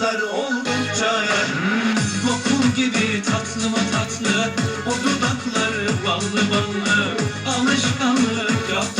Bakışlar oldukça Lokum gibi tatlı mı tatlı? O dudaklar ballı ballı Alışkanlık yaptı.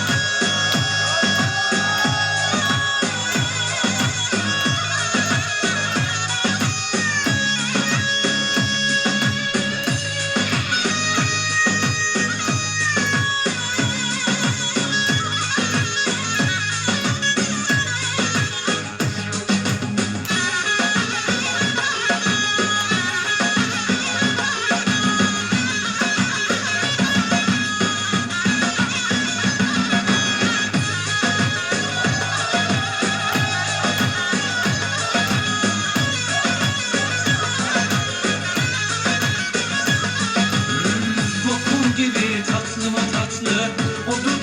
gibi tatlı mı tatlı o